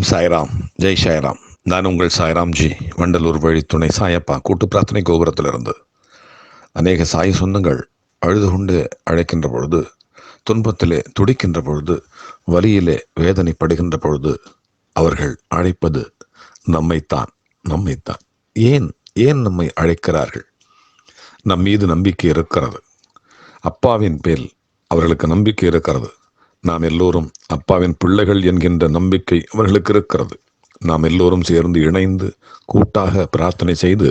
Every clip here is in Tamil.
ஓம் சாய்ராம். ஜெய் சாய்ராம். நான் உங்கள் சாய்ராம்ஜி வண்டலூர் வழி துணை சாயப்பா. கூட்டு பிரார்த்தனை கோபுரத்திலிருந்து. அநேக சாய் சொந்தங்கள் அழுது கொண்டு அழைக்கின்ற பொழுது துன்பத்திலே துடிக்கின்ற பொழுது வலியிலே வேதனைப்படுகின்ற பொழுது அவர்கள் அழைப்பது நம்மைத்தான் நம்மைத்தான். ஏன் ஏன் நம்மை அழைக்கிறார்கள்? நம் மீது நம்பிக்கை இருக்கிறது. அப்பாவின் பேர் அவர்களுக்கு நம்பிக்கை இருக்கிறது. நாம் எல்லோரும் அப்பாவின் பிள்ளைகள் என்கின்ற நம்பிக்கை அவர்களுக்கு இருக்கிறது. நாம் எல்லோரும் சேர்ந்து இணைந்து கூட்டாக பிரார்த்தனை செய்து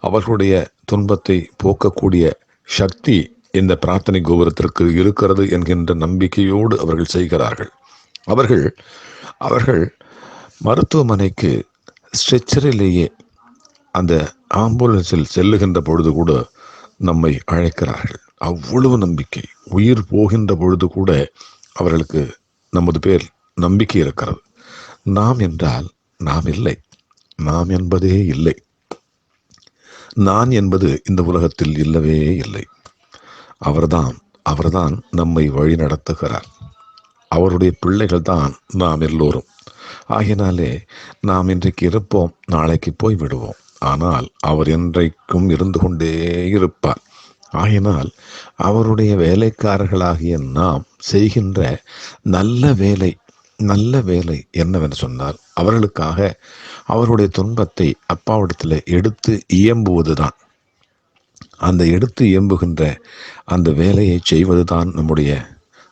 அவர்களுடைய துன்பத்தை போக்கக்கூடிய சக்தி இந்த பிரார்த்தனை கோபுரத்திற்கு இருக்கிறது என்கின்ற நம்பிக்கையோடு அவர்கள் செய்கிறார்கள். அவர்கள் அவர்கள் மருத்துவமனைக்கு ஸ்ட்ரெச்சரிலேயே அந்த ஆம்புலன்ஸில் செல்லுகின்ற பொழுது கூட நம்மை அழைக்கிறார்கள். அவ்வளவு நம்பிக்கை. உயிர் போகின்ற பொழுது கூட அவர்களுக்கு நமது பேர் நம்பிக்கை இருக்கிறது. நாம் என்றால் நாம் இல்லை. நாம் என்பதே இல்லை. நான் என்பது இந்த உலகத்தில் இல்லவே இல்லை. அவர்தான் அவர்தான் நம்மை வழி நடத்துகிறார். அவருடைய பிள்ளைகள் தான் நாம் எல்லோரும். ஆகினாலே நாம் இன்றைக்கு இருப்போம் நாளைக்கு போய் விடுவோம் ஆனால் அவர் என்றைக்கும் இருந்து கொண்டே இருப்பார். ஆகினால் அவருடைய வேலைக்காரர்களாகிய நாம் செய்கின்ற நல்ல வேலை நல்ல வேலை என்னவென்று சொன்னால் அவர்களுக்காக அவருடைய துன்பத்தை அப்பாவிடத்தில் எடுத்து இயம்புவதுதான். அந்த எடுத்து இயம்புகின்ற அந்த வேலையை செய்வதுதான் நம்முடைய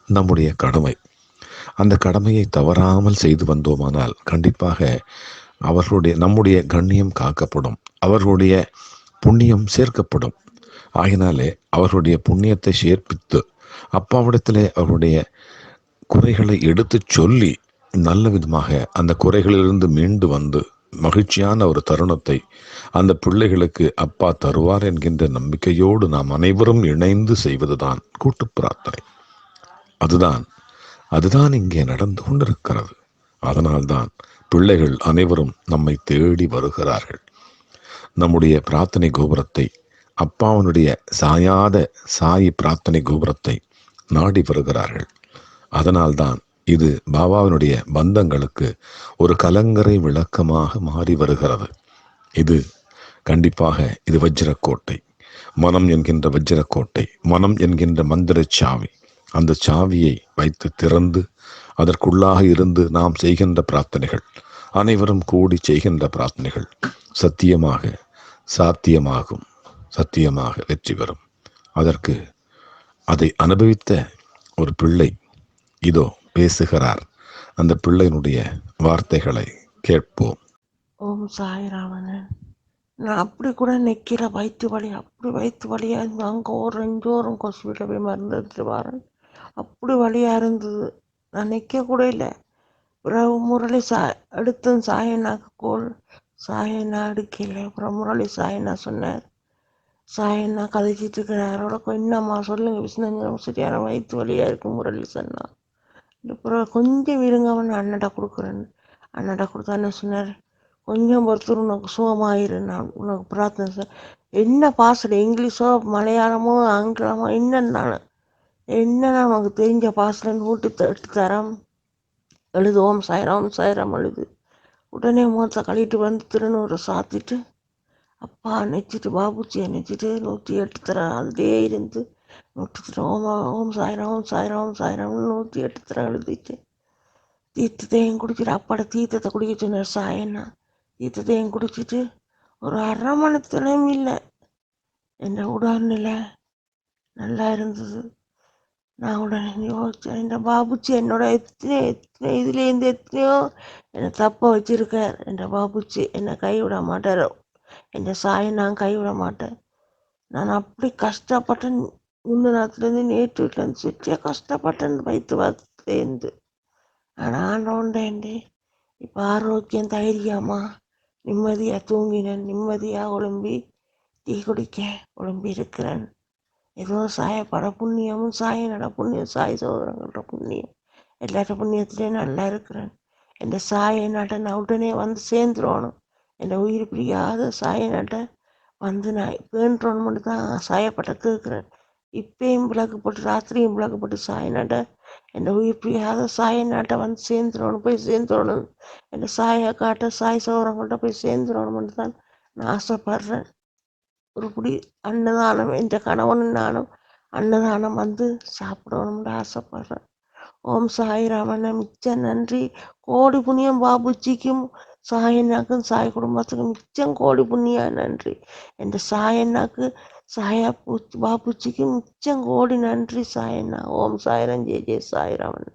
நம்முடைய கடமை. அந்த கடமையை தவறாமல் செய்து வந்தோமானால் கண்டிப்பாக அவர்களுடைய நம்முடைய கண்ணியம் காக்கப்படும். அவர்களுடைய புண்ணியம் சேர்க்கப்படும். ஆகினாலே அவர்களுடைய புண்ணியத்தை சேர்ப்பித்து அப்பாவிடத்திலே அவருடைய குறைகளை எடுத்து சொல்லி நல்ல விதமாக அந்த குறைகளிலிருந்து மீண்டு வந்து மகிழ்ச்சியான ஒரு தருணத்தை அந்த பிள்ளைகளுக்கு அப்பா தருவார் என்கின்ற நம்பிக்கையோடு நாம் அனைவரும் இணைந்து செய்வதுதான் கூட்டு பிரார்த்தனை. அதுதான் அதுதான் இங்கே நடந்து கொண்டிருக்கிறது. அதனால்தான் பிள்ளைகள் அனைவரும் நம்மை தேடி வருகிறார்கள். நம்முடைய பிரார்த்தனை கோபுரத்தை அப்பாவனுடைய சாயாத சாயி பிரார்த்தனை கோபுரத்தை நாடி வருகிறார்கள். அதனால்தான் இது பாபாவினுடைய பந்தங்களுக்கு ஒரு கலங்கரை விளக்கமாக மாறி வருகிறது. இது கண்டிப்பாக இது வஜ்ரக்கோட்டை. மனம் என்கின்ற வஜ்ரக்கோட்டை மனம் என்கின்ற மந்திர சாவி. அந்த சாவியை வைத்து திறந்து அதற்குள்ளாக இருந்து நாம் செய்கின்ற பிரார்த்தனைகள் அனைவரும் கூடி செய்கின்ற பிரார்த்தனைகள் சத்தியமாக சாத்தியமாகும். சத்தியமாக வெற்றி பெறும். அதற்கு அதை அனுபவித்த ஒரு பிள்ளை இதோ பேசுகிறார். அந்த பிள்ளையினுடைய வார்த்தைகளை கேட்போம். ஓம் சாய்ராமன் நான் அப்படி கூட நிற்கிற வயிற்று வலி அப்படி வயிற்று வலியாக இருந்து அங்கே ஒரு ரெஞ்சோரம் ஹாஸ்பிட்டலில் போய் மருந்து எடுத்துட்டு வரேன் அப்படி வழியாக இருந்தது. நான் நிற்க கூட இல்லை. பிறகு முரளி சா எடுத்தேன் சாயனாக்கு கோல். சாயனா அடுக்கல அப்புறம் முரளி சாயனா சொன்னார். சாயன்னா கதைச்சிட்டு இருக்கிறாரோட என்னம்மா சொல்லுங்கள் விஷ்ணு சரியான வயிற்று வலியாக இருக்கும் முரளி சொன்னா. அப்புறம் கொஞ்சம் இருங்க அவன் அண்ணடா கொடுக்குறேன்னு. அண்ணடா கொடுத்தா என்ன சொன்னார்? கொஞ்சம் ஒருத்தர் உனக்கு சுகமாயிரு நான் உனக்கு பிரார்த்தனை சார் என்ன பாசல இங்கிலீஷோ மலையாளமோ ஆங்கிலமோ என்னன்னு நான் உனக்கு தெரிஞ்ச பாசலன்னு ஊட்டி எடுத்து தரம் எழுது ஓம் சாயிரம் ஓம் சாயிரம் எழுது. உடனே முகத்தை கழிட்டு வந்து திருநூறு சாத்திட்டு அப்பா நெச்சிட்டு பாபுஜியை நெச்சிட்டு நூற்றி எட்டு தரம் அதுலேயே இருந்து நூற்றி தரம் ஓம் ஓம் சாயிரம் ஓம் சாயிரம் ஓம் சாயிரம்னு நூற்றி எட்டு தரம் எழுதிட்டு தீர்த்தத்தையும் குடிச்சிட்டு அப்பாட தீர்த்தத்தை குடிக்க சொன்னார் சாயன்னா தீர்த்தத்தையும் குடிச்சிட்டு ஒரு அரை மணி நேரம் இல்லை. என் உடல்நிலை நல்லா இருந்தது. நான் உடனே யோசிச்சேன் என்ற பாபுச்சி என்னோட எத்தனை எத்தனை இதுலேருந்து எத்தனையோ என்னை தப்ப வச்சுருக்கார். என்ற பாபுச்சி என்னை கைவிட மாட்டார். என் சாயை நான் கைவிட மாட்டேன். நான் அப்படி கஷ்டப்பட்டேன். முன்னினத்துலேருந்து நேற்று வீட்டிலேருந்து சுற்றியே கஷ்டப்பட்டேன். வைத்து வாத்துலேருந்து ஆனால் ஆண்டோண்டேண்டி இப்போ ஆரோக்கியம் தைரியமா நிம்மதியாக தூங்கினேன். நிம்மதியாக ஒழும்பி டீ குடிக்க ஒழும்பி இருக்கிறேன். ஏதோ சாயப்பட புண்ணியமும் சாய நட புண்ணியம் சாய் சோதரங்களோட புண்ணியம். எல்லாரோட புண்ணியத்துலேயும் நல்லா இருக்கிறேன். என் சாய நட நான் உடனே வந்து சேர்ந்துடணும் என் உயிர் பிரியாத சாய நாட்டை வந்து நான் வேண்டுறோன்னு மட்டும் தான் சாயப்பட்ட கேட்குறேன் இப்பயும் விளக்கு போட்டு ராத்திரியும் விளக்கு போட்டு சாய நாட்டை എൻ്റെ உயிர் பிரியாத சாய நாட்டை வந்து சேர்ந்துடணும் போய் சேர்ந்துடணும் എൻ്റെ சாயை காட்ட சாய் சௌரங்கள்ட்ட போய் சேர்ந்துடணும்னு தான் நான் ஆசைப்படுறேன் ஒருபடி அன்னதானம் என்ற கணவனும் நானும் அன்னதானம் வந்து சாப்பிடணும்னு ஆசைப்படுறேன் ஓம் சாய்ராமண்ண மிச்ச நன்றி கோடி புண்ணியம் பாபுஜிக்கும் சாயண்ணாக்கும் சாய் குடும்பத்துக்கும் மிச்சம் கோடி புண்ணியம் நன்றி. என்ற சாயண்ணாக்கு சாயா பூ பாபுஜிக்கு மிச்சம் கோடி நன்றி சாயண்ணா ஓம் சாய்ராம் ஜெய ஜெய சாய்ராமன்.